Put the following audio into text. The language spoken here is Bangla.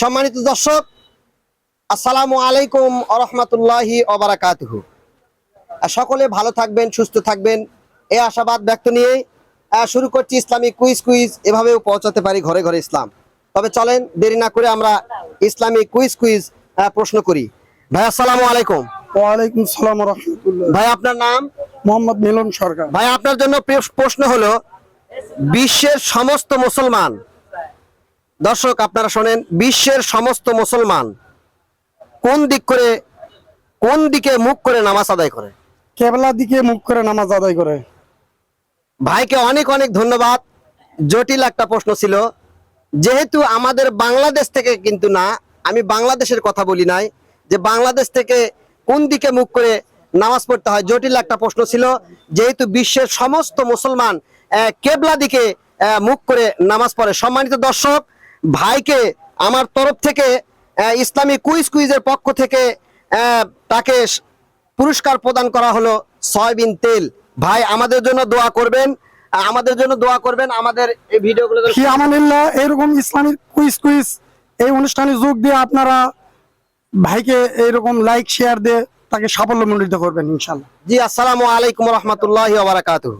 সম্মানিত দর্শক আসসালামু আলাইকুম আরহামতুল্লাহি অবরাকাতহু সকলে ভালো থাকবেন সুস্থ থাকবেন এই আশাবাদ ব্যক্ত নিয়ে শুরু করছি ইসলামিক কুইজ কুইজ এভাবেও পৌঁছাতে পারি ঘরে ঘরে ইসলাম। তবে চলেন দেরি না করে আমরা ইসলামিক কুইজ কুইজ প্রশ্ন করি। ভাই আসসালামু আলাইকুম। ওয়ালাইকুম সালাম রহমতুল্লাহ ভাই আপনার নাম? মোহাম্মদ মিলন সরকার। ভাই আপনার জন্য প্রশ্ন হলো বিশ্বের সমস্ত মুসলমান দর্শক আপনারা শোনেন বিশ্বের সমস্ত মুসলমান কোন দিক করে কোন দিকে মুখ করে নামাজ আদায় করে? কেবলা দিকে মুখ করে নামাজ আদায় করে। ভাইকে অনেক অনেক ধন্যবাদ। জটিল একটা প্রশ্ন ছিল যেহেতু আমাদের বাংলাদেশ থেকে কিন্তু না আমি বাংলাদেশের কথা বলি নাই যে বাংলাদেশ থেকে কোন দিকে মুখ করে নামাজ পড়তে হয় জটিল একটা প্রশ্ন ছিল যেহেতু বিশ্বের সমস্ত মুসলমান কেবলা দিকে মুখ করে নামাজ পড়ে। সম্মানিত দর্শক ভাইকে আমার তরফ থেকে ইসলামী কুইজ কুইজের পক্ষ থেকে তাকে পুরস্কার প্রদান করা হলো সয়াবিন তেল। ভাই আমাদের জন্য দোয়া করবেন আমাদের জন্য দোয়া করবেন আমাদের এই ভিডিওগুলো আমানিল্লাহ এরকম ইসলামিক কুইজ কুইজ এই অনুষ্ঠানে যোগ দিয়ে আপনারা ভাইকে এইরকম লাইক শেয়ার দিয়ে তাকে সাফল্যমণ্ডিত করবেন ইনশাল্লাহ জি আসসালামু আলাইকুম রহমতুল্লাহ বারাকাতুহ।